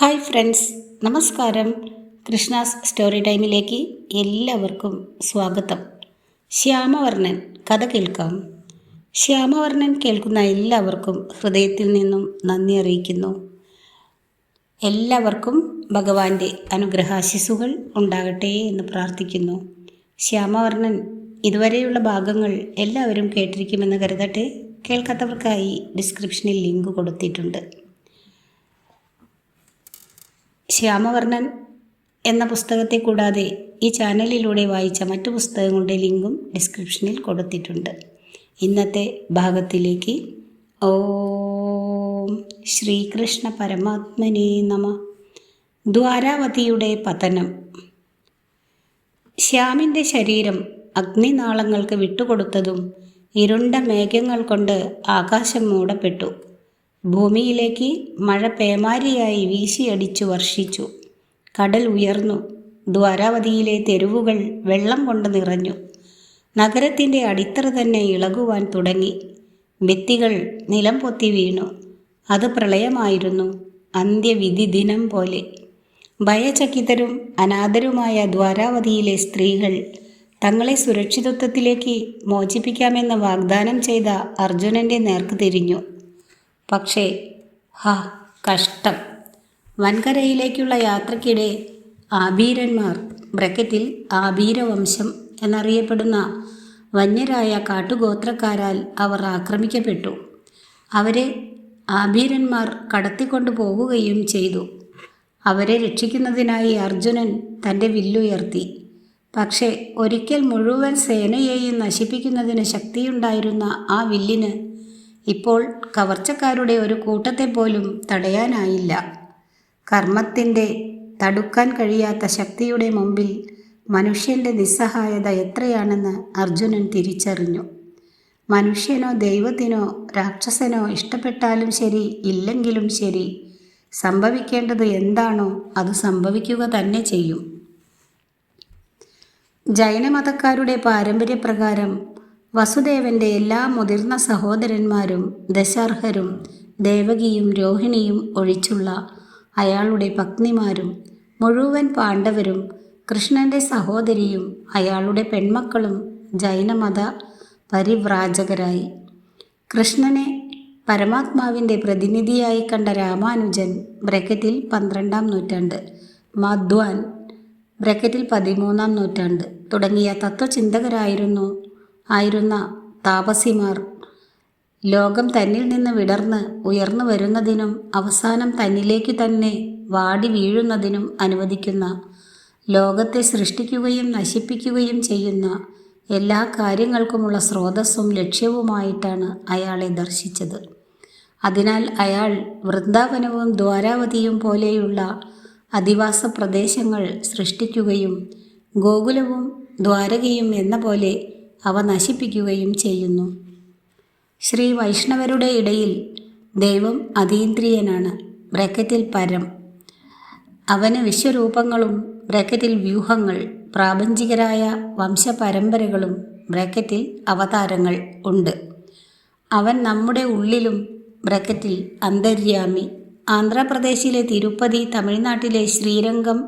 Hi friends നമസ്കാരം. Krishna's story ടൈമിലേക്ക് എല്ലാവർക്കും സ്വാഗതം. ശ്യാമവർണൻ കഥ കേൾക്കാം. ശ്യാമവർണൻ കേൾക്കുന്ന എല്ലാവർക്കും ഹൃദയത്തിൽ നിന്നും നന്ദി അറിയിക്കുന്നു. എല്ലാവർക്കും ഭഗവാന്റെ അനുഗ്രഹാശിസുകൾ ഉണ്ടാകട്ടെ എന്ന് പ്രാർത്ഥിക്കുന്നു. ശ്യാമവർണൻ ഇതുവരെയുള്ള ഭാഗങ്ങൾ എല്ലാവരും കേട്ടിരിക്കുമെന്ന് കരുതട്ടെ. കേൾക്കാത്തവർക്കായി ഡിസ്ക്രിപ്ഷനിൽ ലിങ്ക് കൊടുത്തിട്ടുണ്ട്. ശ്യാമവർണൻ എന്ന പുസ്തകത്തെ കൂടാതെ ഈ ചാനലിലൂടെ വായിച്ച മറ്റു പുസ്തകങ്ങളുടെ ലിങ്കും ഡിസ്ക്രിപ്ഷനിൽ കൊടുത്തിട്ടുണ്ട്. ഇന്നത്തെ ഭാഗത്തിലേക്ക്. ഓം ശ്രീകൃഷ്ണ പരമാത്മനേ നമ. ദ്വാരാവതിയുടെ പതനം. ശ്യാമിന്റെ ശരീരം അഗ്നിനാളങ്ങൾക്ക് വിട്ടുകൊടുത്തതും ഇരുണ്ട മേഘങ്ങൾ കൊണ്ട് ആകാശം മൂടപ്പെട്ടു. ഭൂമിയിലേക്ക് മഴ പേമാരിയായി വീശിയടിച്ചു വർഷിച്ചു. കടൽ ഉയർന്നു. ദ്വാരാവതിയിലെ തെരുവുകൾ വെള്ളം കൊണ്ട് നിറഞ്ഞു. നഗരത്തിന്റെ അടിത്തറ തന്നെ ഇളകുവാൻ തുടങ്ങി. ഭിത്തികൾ നിലം പൊത്തി വീണു. അത് പ്രളയമായിരുന്നു. അന്ത്യവിധി ദിനം പോലെ. ഭയചകിതരും അനാഥരുമായ ദ്വാരാവതിയിലെ സ്ത്രീകൾ തങ്ങളെ സുരക്ഷിതത്വത്തിലേക്ക് മോചിപ്പിക്കാമെന്ന് വാഗ്ദാനം ചെയ്ത അർജുനന്റെ നേർക്ക് തിരിഞ്ഞു. പക്ഷേ ഹാ കഷ്ടം. വൻകരയിലേക്കുള്ള യാത്രയ്ക്കിടെ ആബീരന്മാർ ബ്രക്കറ്റിൽ ആബീരവംശം എന്നറിയപ്പെടുന്ന വന്യരായ കാട്ടുഗോത്രക്കാരാൽ അവർ ആക്രമിക്കപ്പെട്ടു. അവരെ ആഭീരന്മാർ കടത്തിക്കൊണ്ടു പോവുകയും ചെയ്തു. അവരെ രക്ഷിക്കുന്നതിനായി അർജുനൻ തന്റെ വില്ലുയർത്തി. പക്ഷേ ഒരിക്കൽ മുഴുവൻ സേനയെയും നശിപ്പിക്കുന്നതിന് ശക്തിയുണ്ടായിരുന്ന ആ വില്ലിന് ഇപ്പോൾ കവർച്ചക്കാരുടെ ഒരു കൂട്ടത്തെ പോലും തടയാനായില്ല. കർമ്മത്തിന്റെ തടുക്കാൻ കഴിയാത്ത ശക്തിയുടെ മുമ്പിൽ മനുഷ്യന്റെ നിസ്സഹായത എത്രയാണെന്ന് അർജുനൻ തിരിച്ചറിഞ്ഞു. മനുഷ്യനോ ദൈവത്തിനോ രാക്ഷസനോ ഇഷ്ടപ്പെട്ടാലും ശരി ഇല്ലെങ്കിലും ശരി സംഭവിക്കേണ്ടത് എന്താണോ അത് സംഭവിക്കുക തന്നെ ചെയ്യും. ജൈനമതക്കാരുടെ പാരമ്പര്യപ്രകാരം വസുദേവന്റെ എല്ലാ മുതിർന്ന സഹോദരന്മാരും ദശാർഹരും ദേവകിയും രോഹിണിയും ഒഴിച്ചുള്ള അയാളുടെ പത്നിമാരും മുഴുവൻ പാണ്ഡവരും കൃഷ്ണന്റെ സഹോദരിയും അയാളുടെ പെൺമക്കളും ജൈനമത പരിവ്രാജകരായി. കൃഷ്ണനെ പരമാത്മാവിന്റെ പ്രതിനിധിയായി കണ്ട രാമാനുജൻ ബ്രക്കറ്റിൽ പന്ത്രണ്ടാം നൂറ്റാണ്ട് മധ്വാൻ ബ്രക്കറ്റിൽ പതിമൂന്നാം നൂറ്റാണ്ട് തുടങ്ങിയ തത്വചിന്തകരായിരുന്നു ആയിരുന്ന താപസിമാർ ലോകം തന്നിൽ നിന്ന് വിടർന്ന് ഉയർന്നു വരുന്നതിനും അവസാനം തന്നിലേക്ക് തന്നെ വാടി വീഴുന്നതിനും അനുവദിക്കുന്ന ലോകത്തെ സൃഷ്ടിക്കുകയും നശിപ്പിക്കുകയും ചെയ്യുന്ന എല്ലാ കാര്യങ്ങൾക്കുമുള്ള സ്രോതസ്സും ലക്ഷ്യവുമായിട്ടാണ് അയാളെ ദർശിച്ചത്. അതിനാൽ അയാൾ വൃന്ദാവനവും ദ്വാരാവതിയും പോലെയുള്ള അധിവാസ പ്രദേശങ്ങൾ സൃഷ്ടിക്കുകയും ഗോകുലവും ദ്വാരകയും എന്ന പോലെ അവ നശിപ്പിക്കുകയും ചെയ്യുന്നു. ശ്രീ വൈഷ്ണവരുടെ ഇടയിൽ ദൈവം അതീന്ദ്രിയനാണ്. ബ്രക്കറ്റിൽ പരം. അവന് വിശ്വരൂപങ്ങളും ബ്രക്കറ്റിൽ വ്യൂഹങ്ങൾ പ്രാപഞ്ചികരായ വംശപരമ്പരകളും ബ്രക്കറ്റിൽ അവതാരങ്ങൾ ഉണ്ട്. അവൻ നമ്മുടെ ഉള്ളിലും ബ്രക്കറ്റിൽ അന്തര്യാമി. ആന്ധ്രാപ്രദേശിലെ തിരുപ്പതി തമിഴ്നാട്ടിലെ ശ്രീരംഗം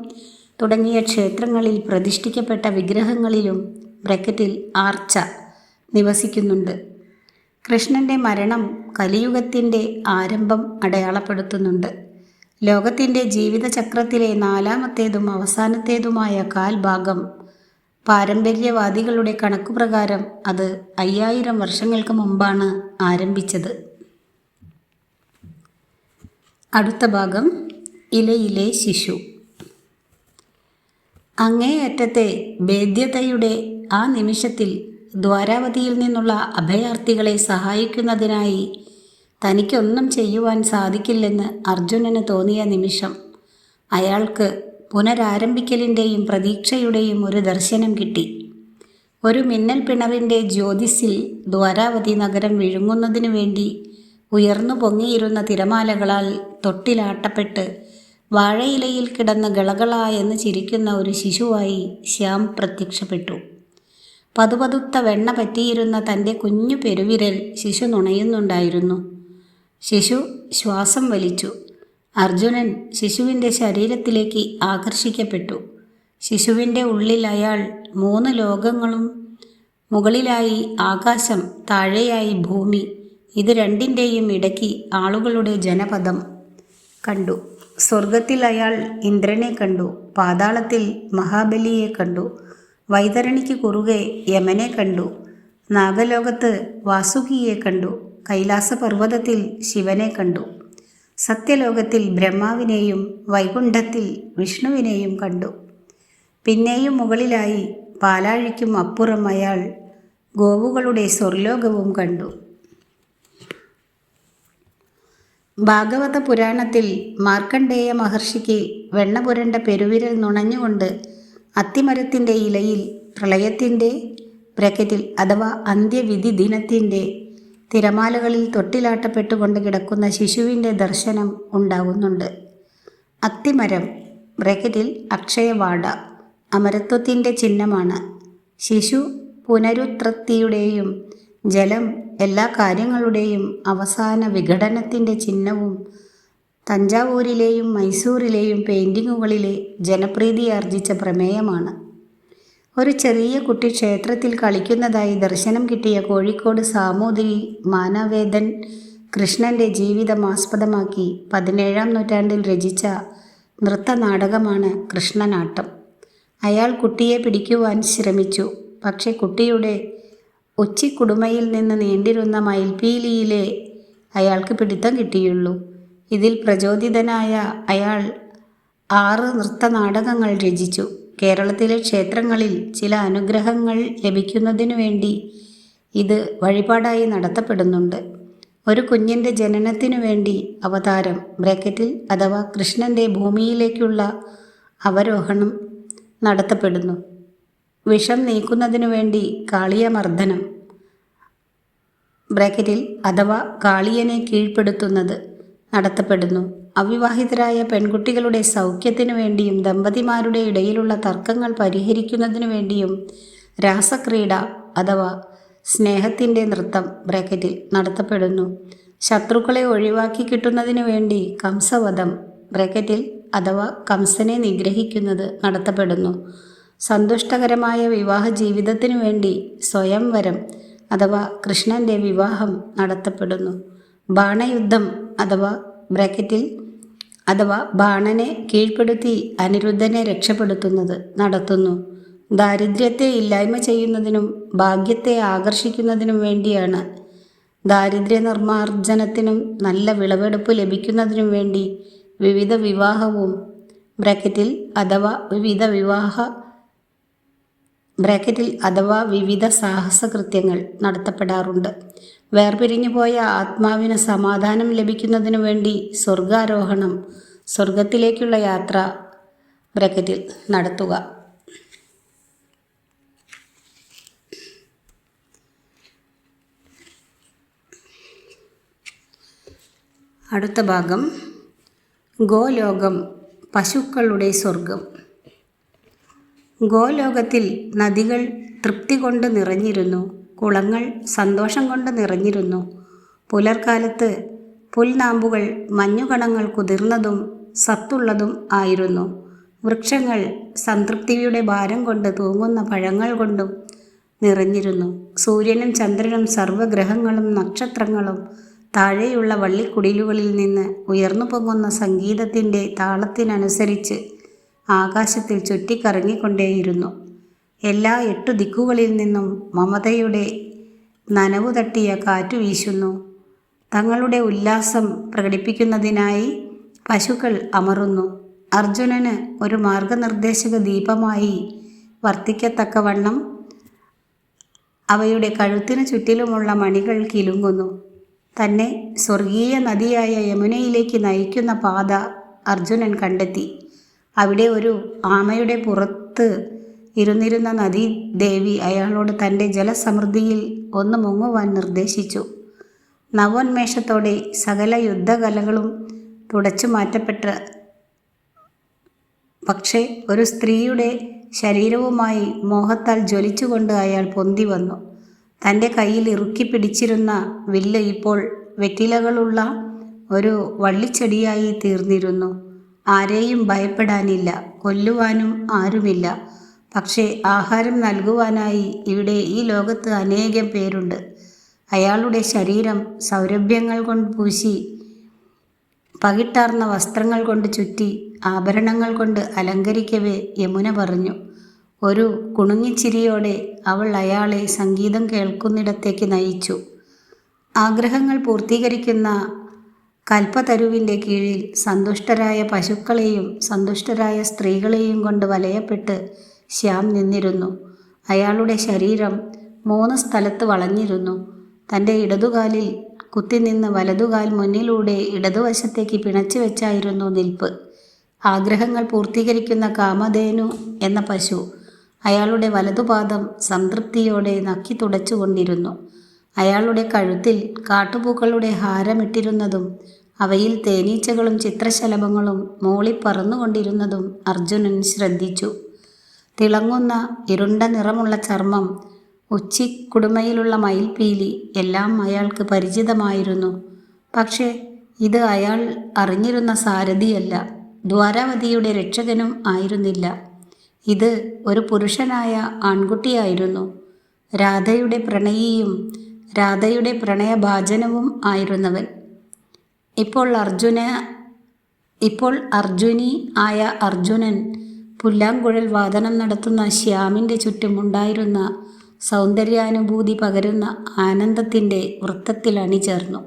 തുടങ്ങിയ ക്ഷേത്രങ്ങളിൽ പ്രതിഷ്ഠിക്കപ്പെട്ട വിഗ്രഹങ്ങളിലും ബ്രക്കറ്റിൽ ആർച്ച നിവസിക്കുന്നുണ്ട്. കൃഷ്ണന്റെ മരണം കലിയുഗത്തിന്റെ ആരംഭം അടയാളപ്പെടുത്തുന്നുണ്ട്. ലോകത്തിന്റെ ജീവിതചക്രത്തിലെ നാലാമത്തേതും അവസാനത്തേതുമായ കാൽഭാഗം പാരമ്പര്യവാദികളുടെ കണക്കുപ്രകാരം അത് അയ്യായിരം വർഷങ്ങൾക്ക് മുമ്പാണ് ആരംഭിച്ചത്. അടുത്ത ഭാഗം ഇലയിലെ ശിശു. അങ്ങേയറ്റത്തെ ഭേദ്യതയുടെ ആ നിമിഷത്തിൽ ദ്വാരാവതിയിൽ നിന്നുള്ള അഭയാർത്ഥികളെ സഹായിക്കുന്നതിനായി തനിക്കൊന്നും ചെയ്യുവാൻ സാധിക്കില്ലെന്ന് അർജുനന് തോന്നിയ നിമിഷം അയാൾക്ക് പുനരാരംഭിക്കലിന്റെയും പ്രതീക്ഷയുടെയും ഒരു ദർശനം കിട്ടി. ഒരു മിന്നൽ പിണറിന്റെ ജ്യോതിസിൽ ദ്വാരാവതി നഗരം വിഴുങ്ങുന്നതിനു വേണ്ടി ഉയർന്നു പൊങ്ങിയിരുന്ന തിരമാലകളാൽ തൊട്ടിലാട്ടപ്പെട്ട് വാഴയിലയിൽ കിടന്ന് ഗളകളായെന്ന് ചിരിക്കുന്ന ഒരു ശിശുവായി ശ്യാം പ്രത്യക്ഷപ്പെട്ടു. പതുപതുത്ത വെണ്ണ പറ്റിയിരുന്ന തന്റെ കുഞ്ഞു പെരുവിരൽ ശിശു നുണയുന്നുണ്ടായിരുന്നു. ശിശു ശ്വാസം വലിച്ചു. അർജുനൻ ശിശുവിന്റെ ശരീരത്തിലേക്ക് ആകർഷിക്കപ്പെട്ടു. ശിശുവിന്റെ ഉള്ളിൽ അയാൾ മൂന്ന് ലോകങ്ങളും മുകളിലായി ആകാശം താഴെയായി ഭൂമി ഇത് രണ്ടിന്റെയും ഇടയ്ക്ക് ആളുകളുടെ ജനപദം കണ്ടു. സ്വർഗത്തിൽ അയാൾ ഇന്ദ്രനെ കണ്ടു. പാതാളത്തിൽ മഹാബലിയെ കണ്ടു. വൈതരണിക്ക് കുറുകെ യമനെ കണ്ടു. നാഗലോകത്ത് വാസുകിയെ കണ്ടു. കൈലാസപർവതത്തിൽ ശിവനെ കണ്ടു. സത്യലോകത്തിൽ ബ്രഹ്മാവിനെയും വൈകുണ്ഠത്തിൽ വിഷ്ണുവിനെയും കണ്ടു. പിന്നെയും മുകളിലായി പാലാഴിക്കും അപ്പുറം അയാൾ ഗോവുകളുടെ സ്വർലോകവും കണ്ടു. ഭാഗവത പുരാണത്തിൽ മാർക്കണ്ഡേയ മഹർഷിക്ക് വെണ്ണപുരണ്ട പെരുവിരൽ നുണഞ്ഞുകൊണ്ട് അത്തിമരത്തിന്റെ ഇലയിൽ പ്രളയത്തിന്റെ ബ്രക്കറ്റിൽ അഥവാ അന്ത്യവിധി ദിനത്തിന്റെ തിരമാലകളിൽ തൊട്ടിലാട്ടപ്പെട്ടുകൊണ്ട് കിടക്കുന്ന ശിശുവിന്റെ ദർശനം ഉണ്ടാകുന്നുണ്ട്. അത്തിമരം ബ്രക്കറ്റിൽ അക്ഷയവാട അമരത്വത്തിന്റെ ചിഹ്നമാണ്. ശിശു പുനരുത്രത്തിയുടെയും ജലം എല്ലാ കാര്യങ്ങളുടെയും അവസാന വിഘടനത്തിന്റെ ചിഹ്നവും തഞ്ചാവൂരിലെയും മൈസൂരിലെയും പെയിന്റിങ്ങുകളിലെ ജനപ്രീതി ആർജിച്ച പ്രമേയമാണ്. ഒരു ചെറിയ കുട്ടി ക്ഷേത്രത്തിൽ കളിക്കുന്നതായി ദർശനം കിട്ടിയ കോഴിക്കോട് സാമൂതിരി മാനവേദൻ കൃഷ്ണന്റെ ജീവിതം ആസ്പദമാക്കി പതിനേഴാം നൂറ്റാണ്ടിൽ രചിച്ച നൃത്തനാടകമാണ് കൃഷ്ണനാട്ടം. അയാൾ കുട്ടിയെ പിടിക്കുവാൻ ശ്രമിച്ചു. പക്ഷേ കുട്ടിയുടെ ഉച്ചിക്കുടുമയിൽ നിന്ന് നീണ്ടിരുന്ന മയിൽപീലിയിലെ അയാൾക്ക് പിടിത്തം കിട്ടിയുള്ളൂ. ഇതിൽ പ്രചോദിതനായ അയാൾ ആറ് നൃത്തനാടകങ്ങൾ രചിച്ചു. കേരളത്തിലെ ക്ഷേത്രങ്ങളിൽ ചില അനുഗ്രഹങ്ങൾ ലഭിക്കുന്നതിനു വേണ്ടി ഇത് വഴിപാടായി നടത്തപ്പെടുന്നുണ്ട്. ഒരു കുഞ്ഞിന്റെ ജനനത്തിനു വേണ്ടി അവതാരം ബ്രാക്കറ്റിൽ അഥവാ കൃഷ്ണന്റെ ഭൂമിയിലേക്കുള്ള അവരോഹണം നടത്തപ്പെടുന്നു. വിഷം നീക്കുന്നതിനു വേണ്ടി കാളിയമർദ്ദനം ബ്രാക്കറ്റിൽ അഥവാ കാളിയനെ കീഴ്പ്പെടുത്തുന്നത്. നടത്തപ്പെടുന്നു. അവിവാഹിതരായ പെൺകുട്ടികളുടെ സൗഖ്യത്തിനു വേണ്ടിയും ദമ്പതിമാരുടെ ഇടയിലുള്ള തർക്കങ്ങൾ പരിഹരിക്കുന്നതിനു വേണ്ടിയും രാസക്രീഡ അഥവാ സ്നേഹത്തിന്റെ നൃത്തം ബ്രാക്കറ്റിൽ നടത്തപ്പെടുന്നു. ശത്രുക്കളെ ഒഴിവാക്കി കിട്ടുന്നതിനു വേണ്ടി കംസവധം ബ്രാക്കറ്റിൽ അഥവാ കംസനെ നിഗ്രഹിക്കുന്നത് നടത്തപ്പെടുന്നു. സന്തുഷ്ടകരമായ വിവാഹ ജീവിതത്തിനു വേണ്ടി സ്വയംവരം അഥവാ കൃഷ്ണന്റെ വിവാഹം നടത്തപ്പെടുന്നു. ബാണയുദ്ധം അഥവാ ബ്രാക്കറ്റിൽ അഥവാ ബാണനെ കീഴ്പ്പെടുത്തി അനിരുദ്ധനെ രക്ഷപ്പെടുത്തുന്നത് നടത്തുന്നു. ദാരിദ്ര്യത്തെ ഇല്ലായ്മ ചെയ്യുന്നതിനും ഭാഗ്യത്തെ ആകർഷിക്കുന്നതിനും വേണ്ടിയാണ്. ദാരിദ്ര്യ നിർമ്മാർജനത്തിനും നല്ല വിളവെടുപ്പ് ലഭിക്കുന്നതിനും വേണ്ടി വിവിധ വിവാഹവും ബ്രാക്കറ്റിൽ അഥവാ വിവിധ വിവാഹ ബ്രാക്കറ്റിൽ അഥവാ വിവിധ സാഹസകൃത്യങ്ങൾ നടത്തപ്പെടാറുണ്ട്. വേർപിരിഞ്ഞുപോയ ആത്മാവിന് സമാധാനം ലഭിക്കുന്നതിനു വേണ്ടി സ്വർഗാരോഹണം സ്വർഗത്തിലേക്കുള്ള യാത്ര ബ്രാക്കറ്റിൽ നടത്തുക. അടുത്ത ഭാഗം ഗോലോകം പശുക്കളുടെ സ്വർഗം ഗോലോകത്തിൽ നദികൾ തൃപ്തി കൊണ്ട് നിറഞ്ഞിരുന്നു. കുളങ്ങൾ സന്തോഷം കൊണ്ട് നിറഞ്ഞിരുന്നു. പുലർക്കാലത്ത് പുൽനാമ്പുകൾ മഞ്ഞുകണങ്ങൾ കുതിർന്നതും സത്തുള്ളതും ആയിരുന്നു. വൃക്ഷങ്ങൾ സംതൃപ്തിയുടെ ഭാരം കൊണ്ട് തൂങ്ങുന്ന പഴങ്ങൾ കൊണ്ടും നിറഞ്ഞിരുന്നു. സൂര്യനും ചന്ദ്രനും സർവഗ്രഹങ്ങളും നക്ഷത്രങ്ങളും താഴെയുള്ള വള്ളിക്കുടിലുകളിൽ നിന്ന് ഉയർന്നു പൊങ്ങുന്ന സംഗീതത്തിന്റെ താളത്തിനനുസരിച്ച് ആകാശത്തിൽ ചുറ്റിക്കറങ്ങിക്കൊണ്ടേയിരുന്നു. എല്ലാ എട്ടു ദിക്കുകളിൽ നിന്നും മമതയുടെ നനവു തട്ടിയ കാറ്റു വീശുന്നു. തങ്ങളുടെ ഉല്ലാസം പ്രകടിപ്പിക്കുന്നതിനായി പശുക്കൾ അമറുന്നു. അർജുനന് ഒരു മാർഗനിർദ്ദേശക ദീപമായി വർത്തിക്കത്തക്കവണ്ണം അവയുടെ കഴുത്തിനു ചുറ്റിലുമുള്ള മണികൾ കിലുങ്ങുന്നു. തന്നെ സ്വർഗീയ നദിയായ യമുനയിലേക്ക് നയിക്കുന്ന പാത അർജുനൻ കണ്ടെത്തി. അവിടെ ഒരു ആമയുടെ പുറത്ത് ഇരുന്നിരുന്ന നദീ ദേവി അയാളോട് തന്റെ ജലസമൃദ്ധിയിൽ ഒന്ന് മുങ്ങുവാൻ നിർദ്ദേശിച്ചു. നവോന്മേഷത്തോടെ സകല യുദ്ധകലകളും തുടച്ചു മാറ്റപ്പെട്ട. പക്ഷേ ഒരു സ്ത്രീയുടെ ശരീരവുമായി മോഹത്താൽ ജ്വലിച്ചുകൊണ്ട് അയാൾ പൊന്തി വന്നു. തന്റെ കയ്യിൽ ഇറുക്കി പിടിച്ചിരുന്ന വില്ല് ഇപ്പോൾ വെറ്റിലകളുള്ള ഒരു വള്ളിച്ചെടിയായി തീർന്നിരുന്നു. ആരെയും ഭയപ്പെടാനില്ല കൊല്ലുവാനും ആരുമില്ല. പക്ഷേ ആഹാരം നൽകുവാനായി ഇവിടെ ഈ ലോകത്ത് അനേകം പേരുണ്ട്. അയാളുടെ ശരീരം സൗരഭ്യങ്ങൾ കൊണ്ട് പൂശി പകിട്ടാർന്ന വസ്ത്രങ്ങൾ കൊണ്ട് ചുറ്റി ആഭരണങ്ങൾ കൊണ്ട് അലങ്കരിക്കവേ യമുന പറഞ്ഞു. ഒരു കുണുങ്ങിച്ചിരിയോടെ അവൾ അയാളെ സംഗീതം കേൾക്കുന്നിടത്തേക്ക് നയിച്ചു. ആഗ്രഹങ്ങൾ പൂർത്തീകരിക്കുന്ന കൽപ്പതരുവിന്റെ കീഴിൽ സന്തുഷ്ടരായ പശുക്കളെയും സന്തുഷ്ടരായ സ്ത്രീകളെയും കൊണ്ട് വലയപ്പെട്ട് ശ്യാം നിന്നിരുന്നു. അയാളുടെ ശരീരം മൂന്ന് സ്ഥലത്ത് വളഞ്ഞിരുന്നു. തന്റെ ഇടതുകാലിൽ കുത്തിനിന്ന് വലതുകാൽ മുന്നിലൂടെ ഇടതുവശത്തേക്ക് പിണച്ചു വെച്ചായിരുന്നു നിൽപ്പ്. ആഗ്രഹങ്ങൾ പൂർത്തീകരിക്കുന്ന കാമധേനു എന്ന പശു അയാളുടെ വലതുപാദം സംതൃപ്തിയോടെ നക്കി തുടച്ചുകൊണ്ടിരുന്നു. അയാളുടെ കഴുത്തിൽ കാട്ടുപൂക്കളുടെ ഹാരമിട്ടിരുന്നതും അവയിൽ തേനീച്ചകളും ചിത്രശലഭങ്ങളും മൂളി പറന്നുകൊണ്ടിരുന്നതും അർജുനൻ ശ്രദ്ധിച്ചു. തിളങ്ങുന്ന ഇരുണ്ട നിറമുള്ള ചർമ്മം ഉച്ചി കുടുമയിലുള്ള മയിൽപീലി എല്ലാം അയാൾക്ക് പരിചിതമായിരുന്നു. പക്ഷേ ഇത് അയാൾ അറിഞ്ഞിരുന്ന സാരഥിയല്ല. ദ്വാരാവതിയുടെ രക്ഷകനും ആയിരുന്നില്ല. ഇത് ഒരു പുരുഷനായ ആൺകുട്ടിയായിരുന്നു. രാധയുടെ പ്രണയിയും രാധയുടെ പ്രണയഭാജനവും ആയിരുന്നവൻ. ഇപ്പോൾ അർജുന ഇപ്പോൾ അർജുനി ആയ അർജുനൻ പുല്ലാങ്കുഴൽ വാദനം നടത്തുന്ന ശ്യാമിന്റെ ചുറ്റും ഉണ്ടായിരുന്ന സൗന്ദര്യാനുഭൂതി പകരുന്ന ആനന്ദത്തിന്റെ വൃത്തത്തിൽ അണിചേർന്നു.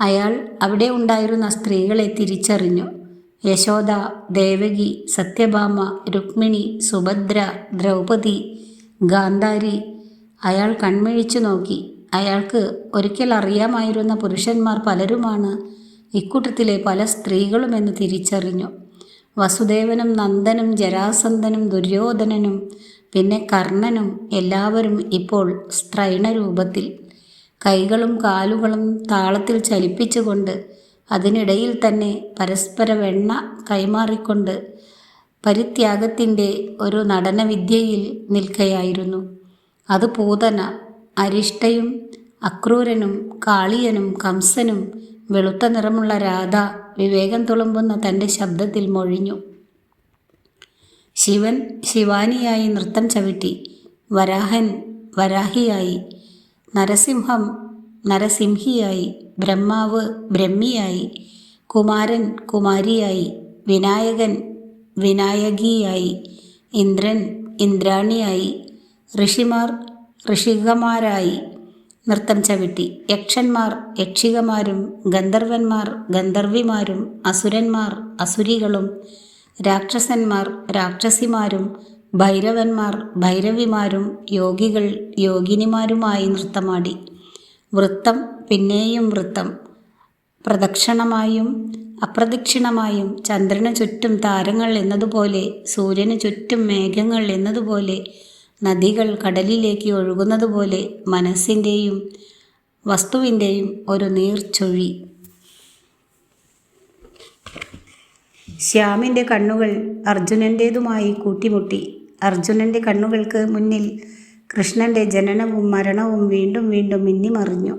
അയാൾ അവിടെ ഉണ്ടായിരുന്ന സ്ത്രീകളെ തിരിച്ചറിഞ്ഞു. യശോദ ദേവകി സത്യഭാമ രുക്മിണി സുഭദ്ര ദ്രൗപദി ഗാന്ധാരി അയാൾ കൺമിഴിച്ചു നോക്കി. അയാൾക്ക് ഒരിക്കൽ അറിയാമായിരുന്ന പുരുഷന്മാർ പലരുമാണ് ഇക്കൂട്ടത്തിലെ പല സ്ത്രീകളുമെന്ന് തിരിച്ചറിഞ്ഞു. വസുദേവനും നന്ദനും ജരാസന്ധനും ദുര്യോധനനും പിന്നെ കർണനും എല്ലാവരും ഇപ്പോൾ സ്ത്രൈണരൂപത്തിൽ. കൈകളും കാലുകളും താളത്തിൽ ചലിപ്പിച്ചുകൊണ്ട് അതിനിടയിൽ തന്നെ പരസ്പര വെണ്ണ കൈമാറിക്കൊണ്ട് പരിത്യാഗത്തിന്റെ ഒരു നടനവിദ്യയിൽ നിൽക്കയായിരുന്നു. അത് പൂതന അരിഷ്ടയും അക്രൂരനും കാളിയനും കംസനും വെളുത്ത നിറമുള്ള രാധ വിവേകം തുളുമ്പുന്ന തന്റെ ശബ്ദത്തിൽ മൊഴിഞ്ഞു. ശിവൻ ശിവാനിയായി നൃത്തം ചവിട്ടി. വരാഹൻ വരാഹിയായി. നരസിംഹം നരസിംഹിയായി. ബ്രഹ്മാവ് ബ്രഹ്മിയായി. കുമാരൻ കുമാരിയായി. വിനായകൻ വിനായകിയായി. ഇന്ദ്രൻ ഇന്ദ്രാണിയായി. ഋഷിമാർ ഋഷികമാരായി നൃത്തം ചവിട്ടി. യക്ഷന്മാർ യക്ഷികമാരും ഗന്ധർവന്മാർ ഗന്ധർവിമാരും അസുരന്മാർ അസുരികളും രാക്ഷസന്മാർ രാക്ഷസിമാരും ഭൈരവന്മാർ ഭൈരവിമാരും യോഗികൾ യോഗിനിമാരുമായി നൃത്തമാടി. വൃത്തം പിന്നെയും വൃത്തം. പ്രദക്ഷിണമായും അപ്രദക്ഷിണമായും ചന്ദ്രന് ചുറ്റും താരങ്ങൾ എന്നതുപോലെ സൂര്യന് ചുറ്റും മേഘങ്ങൾ എന്നതുപോലെ നദികൾ കടലിലേക്ക് ഒഴുകുന്നതുപോലെ മനസ്സിന്റെയും വസ്തുവിന്റെയും ഒരു നീർച്ചൊഴി. ശ്യാമിന്റെ കണ്ണുകൾ അർജുനന്റേതുമായി കൂട്ടിമുട്ടി. അർജുനന്റെ കണ്ണുകൾക്ക് മുന്നിൽ കൃഷ്ണന്റെ ജനനവും മരണവും വീണ്ടും വീണ്ടും മിന്നിമറിഞ്ഞു.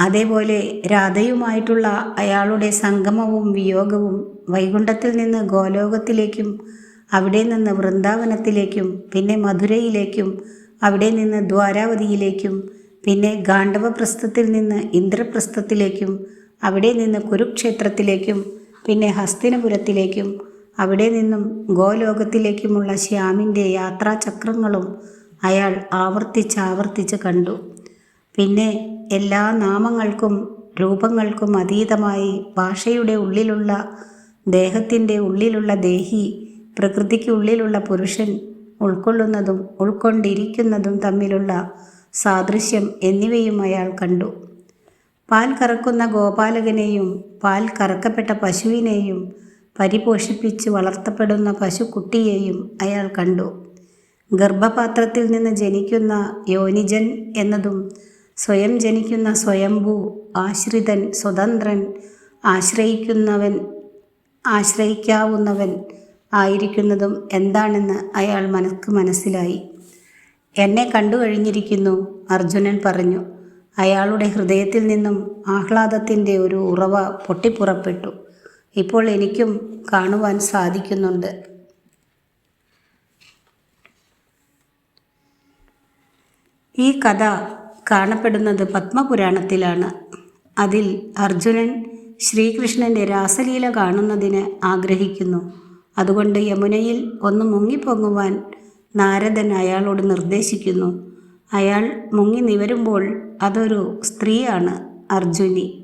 അതേപോലെ രാധയുമായിട്ടുള്ള അയാളുടെ സംഗമവും വിയോഗവും വൈകുണ്ഠത്തിൽ നിന്ന് ഗോലോകത്തിലേക്കും അവിടെ നിന്ന് വൃന്ദാവനത്തിലേക്കും പിന്നെ മധുരയിലേക്കും അവിടെ നിന്ന് ദ്വാരാവതിയിലേക്കും പിന്നെ ഗാണ്ഡവപ്രസ്ഥത്തിൽ നിന്ന് ഇന്ദ്രപ്രസ്ഥത്തിലേക്കും അവിടെ നിന്ന് കുരുക്ഷേത്രത്തിലേക്കും പിന്നെ ഹസ്തിനപുരത്തിലേക്കും അവിടെ നിന്നും ഗോലോകത്തിലേക്കുമുള്ള ശ്യാമിന്റെ യാത്രാചക്രങ്ങളും അയാൾ ആവർത്തിച്ച് ആവർത്തിച്ച് കണ്ടു. പിന്നെ എല്ലാ നാമങ്ങൾക്കും രൂപങ്ങൾക്കും അതീതമായി ഭാഷയുടെ ഉള്ളിലുള്ള ദേഹത്തിന്റെ ഉള്ളിലുള്ള ദേഹി പ്രകൃതിക്കുള്ളിലുള്ള പുരുഷൻ ഉൾക്കൊള്ളുന്നതും ഉൾക്കൊണ്ടിരിക്കുന്നതും തമ്മിലുള്ള സാദൃശ്യം എന്നിവയും അയാൾ കണ്ടു. പാൽ കറക്കുന്ന ഗോപാലകനെയും പാൽ കറക്കപ്പെട്ട പശുവിനെയും പരിപോഷിപ്പിച്ച് വളർത്തപ്പെടുന്ന പശുക്കുട്ടിയെയും അയാൾ കണ്ടു. ഗർഭപാത്രത്തിൽ നിന്ന് ജനിക്കുന്ന യോനിജൻ എന്നതും സ്വയം ജനിക്കുന്ന സ്വയംഭൂ ആശ്രിതൻ സ്വതന്ത്രൻ ആശ്രയിക്കുന്നവൻ ആശ്രയിക്കാവുന്നവൻ ആയിരിക്കുന്നതും എന്താണെന്ന് അയാൾ മനക്ക് മനസ്സിലായി. എന്നെ കണ്ടു കഴിഞ്ഞിരിക്കുന്നു അർജുനൻ പറഞ്ഞു. അയാളുടെ ഹൃദയത്തിൽ നിന്നും ആഹ്ലാദത്തിന്റെ ഒരു ഉറവ പൊട്ടിപ്പുറപ്പെട്ടു. ഇപ്പോൾ എനിക്കും കാണുവാൻ സാധിക്കുന്നുണ്ട്. ഈ കഥ കാണപ്പെടുന്നത് പത്മപുരാണത്തിലാണ്. അതിൽ അർജുനൻ ശ്രീകൃഷ്ണന്റെ രാസലീല കാണുന്നതിന് ആഗ്രഹിക്കുന്നു. അതുകൊണ്ട് യമുനയിൽ ഒന്ന് മുങ്ങിപ്പൊങ്ങുവാൻ നാരദൻ അയാളോട് നിർദ്ദേശിക്കുന്നു. അയാൾ മുങ്ങി നിവരുമ്പോൾ അതൊരു സ്ത്രീയാണ് അർജുനി.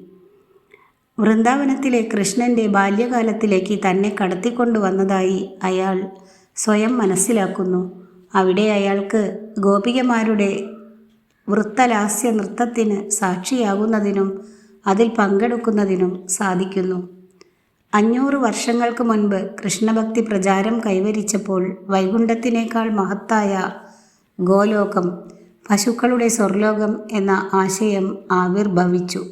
വൃന്ദാവനത്തിലെ കൃഷ്ണന്റെ ബാല്യകാലത്തിലേക്ക് തന്നെ കടത്തിക്കൊണ്ടുവന്നതായി അയാൾ സ്വയം മനസ്സിലാക്കുന്നു. അവിടെ അയാൾക്ക് ഗോപികമാരുടെ വൃത്തലാസ്യ നൃത്തത്തിന് സാക്ഷിയാകുന്നതിനും അതിൽ പങ്കെടുക്കുന്നതിനും സാധിക്കുന്നു. അഞ്ഞൂറ് വർഷങ്ങൾക്ക് മുൻപ് കൃഷ്ണഭക്തി പ്രചാരം കൈവരിച്ചപ്പോൾ വൈകുണ്ഠത്തിനേക്കാൾ മഹത്തായ ഗോലോകം പശുക്കളുടെ സ്വർലോകം എന്ന ആശയം ആവിർഭവിച്ചു.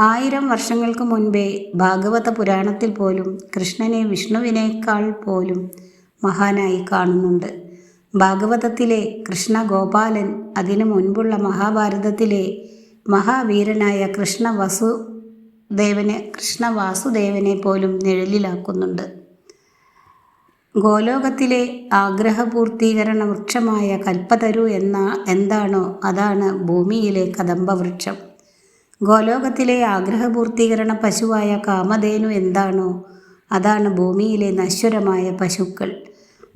ആയിരം വർഷങ്ങൾക്ക് മുൻപേ ഭാഗവത പുരാണത്തിൽ പോലും കൃഷ്ണനെ വിഷ്ണുവിനേക്കാൾ പോലും മഹാനായി കാണുന്നുണ്ട്. ഭാഗവതത്തിലെ കൃഷ്ണ ഗോപാലൻ അതിനു മുൻപുള്ള മഹാഭാരതത്തിലെ മഹാവീരനായ കൃഷ്ണ വസുദേവനെ കൃഷ്ണ വാസുദേവനെ പോലും നിഴലിലാക്കുന്നുണ്ട്. ഗോലോകത്തിലെ ആഗ്രഹപൂർത്തീകരണ വൃക്ഷമായ കൽപ്പതരു എന്ന എന്താണോ അതാണ് ഭൂമിയിലെ കദംബ വൃക്ഷം. ഗോലോകത്തിലെ ആഗ്രഹപൂർത്തീകരണ പശുവായ കാമധേനു എന്താണോ അതാണ് ഭൂമിയിലെ നശ്വരമായ പശുക്കൾ.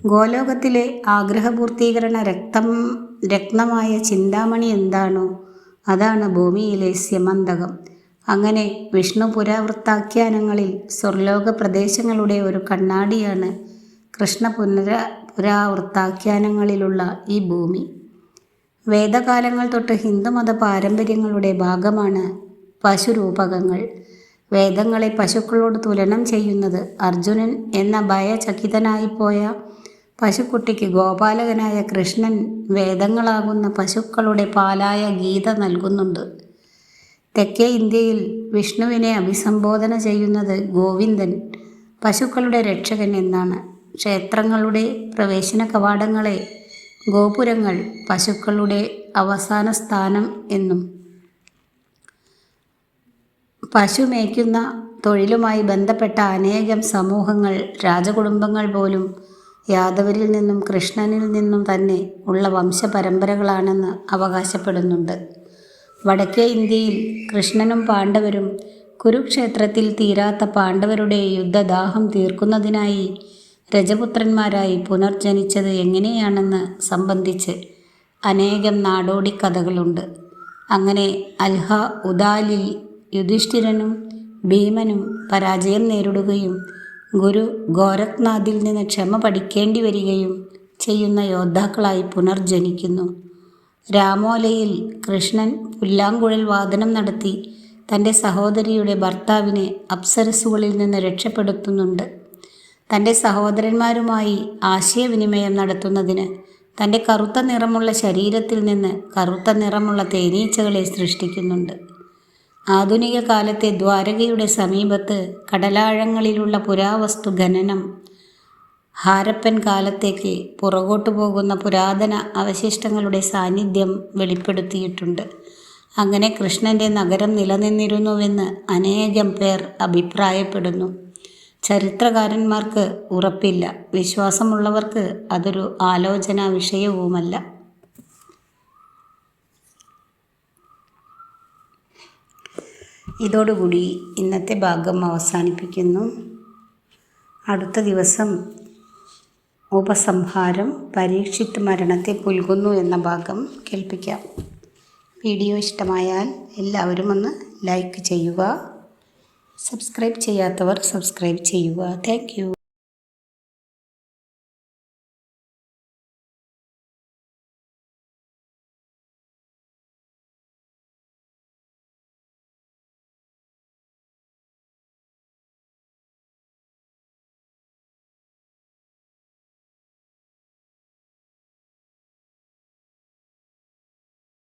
ഗോലോകത്തിലെ ആഗ്രഹപൂർത്തീകരണ രക്തം രക്തമായ ചിന്താമണി എന്താണോ അതാണ് ഭൂമിയിലെ സ്യമന്തകം. അങ്ങനെ വിഷ്ണു പുരാവൃത്താഖ്യാനങ്ങളിൽ സ്വർലോക പ്രദേശങ്ങളുടെ ഒരു കണ്ണാടിയാണ് കൃഷ്ണ പുനര പുരാവൃത്താഖ്യാനങ്ങളിലുള്ള ഈ ഭൂമി. വേദകാലങ്ങൾ തൊട്ട് ഹിന്ദുമത പാരമ്പര്യങ്ങളുടെ ഭാഗമാണ് പശുരൂപകങ്ങൾ. വേദങ്ങളെ പശുക്കളോട് തുലനം ചെയ്യുന്നത് അർജുനൻ എന്ന ഭയചകിതനായിപ്പോയ പശുക്കുട്ടിക്ക് ഗോപാലകനായ കൃഷ്ണൻ വേദങ്ങളാകുന്ന പശുക്കളുടെ പാലായ ഗീത നൽകുന്നുണ്ട്. തെക്കേ ഇന്ത്യയിൽ വിഷ്ണുവിനെ അഭിസംബോധന ചെയ്യുന്നത് ഗോവിന്ദൻ. പശുക്കളുടെ രക്ഷകൻ എന്നാണ്. ക്ഷേത്രങ്ങളുടെ പ്രവേശന കവാടങ്ങളെ ഗോപുരങ്ങൾ പശുക്കളുടെ അവസാന സ്ഥാനം എന്നും. പശു മേയ്ക്കുന്ന തൊഴിലുമായി ബന്ധപ്പെട്ട അനേകം സമൂഹങ്ങൾ രാജകുടുംബങ്ങൾ പോലും യാദവരിൽ നിന്നും കൃഷ്ണനിൽ നിന്നും തന്നെ ഉള്ള വംശപരമ്പരകളാണെന്ന് അവകാശപ്പെടുന്നുണ്ട്. വടക്കേ ഇന്ത്യയിൽ കൃഷ്ണനും പാണ്ഡവരും കുരുക്ഷേത്രത്തിൽ തീരാത്ത പാണ്ഡവരുടെ യുദ്ധദാഹം തീർക്കുന്നതിനായി രജപുത്രന്മാരായി പുനർജനിച്ചത് എങ്ങനെയാണെന്ന് സംബന്ധിച്ച് അനേകം നാടോടി കഥകളുണ്ട് അങ്ങനെ അൽഹ ഉദാലിൽ യുധിഷ്ഠിരനും ഭീമനും പരാജയം നേരിടുകയും ഗുരു ഗോരഖ്നാഥിൽ നിന്ന് ക്ഷമ പഠിക്കേണ്ടി വരികയും ചെയ്യുന്ന യോദ്ധാക്കളായി പുനർജനിക്കുന്നു. രാമോലയിൽ കൃഷ്ണൻ പുല്ലാങ്കുഴൽ വാദനം നടത്തി തന്റെ സഹോദരിയുടെ ഭർത്താവിനെ അപ്സരസുകളിൽ നിന്ന് രക്ഷപ്പെടുത്തുന്നുണ്ട്. തന്റെ സഹോദരന്മാരുമായി ആശയവിനിമയം നടത്തുന്നതിന് തന്റെ കറുത്ത നിറമുള്ള ശരീരത്തിൽ നിന്ന് കറുത്ത നിറമുള്ള തേനീച്ചകളെ സൃഷ്ടിക്കുന്നുണ്ട്. ആധുനിക കാലത്തെ ദ്വാരകയുടെ സമീപത്ത് കടലാഴങ്ങളിലുള്ള പുരാവസ്തു ഖനനം ഹാരപ്പൻ കാലത്തേക്ക് പുറകോട്ടു പോകുന്ന പുരാതന അവശിഷ്ടങ്ങളുടെ സാന്നിധ്യം വെളിപ്പെടുത്തിയിട്ടുണ്ട്. അങ്ങനെ കൃഷ്ണന്റെ നഗരം നിലനിന്നിരുന്നുവെന്ന് അനേകം പേർ അഭിപ്രായപ്പെടുന്നു. ചരിത്രകാരന്മാർക്ക് ഉറപ്പില്ല. വിശ്വാസമുള്ളവർക്ക് അതൊരു ആലോചനാ വിഷയവുമല്ല. ഇതോടുകൂടി ഇന്നത്തെ ഭാഗം അവസാനിപ്പിക്കുന്നു. അടുത്ത ദിവസം ഉപസംഹാരം പരീക്ഷിത് മരണത്തെ പുൽകുന്നു എന്ന ഭാഗം കേൾപ്പിക്കാം. വീഡിയോ ഇഷ്ടമായാൽ എല്ലാവരും ഒന്ന് ലൈക്ക് ചെയ്യുക. സബ്സ്ക്രൈബ് ചെയ്യാത്തവർ സബ്സ്ക്രൈബ് ചെയ്യുക. താങ്ക്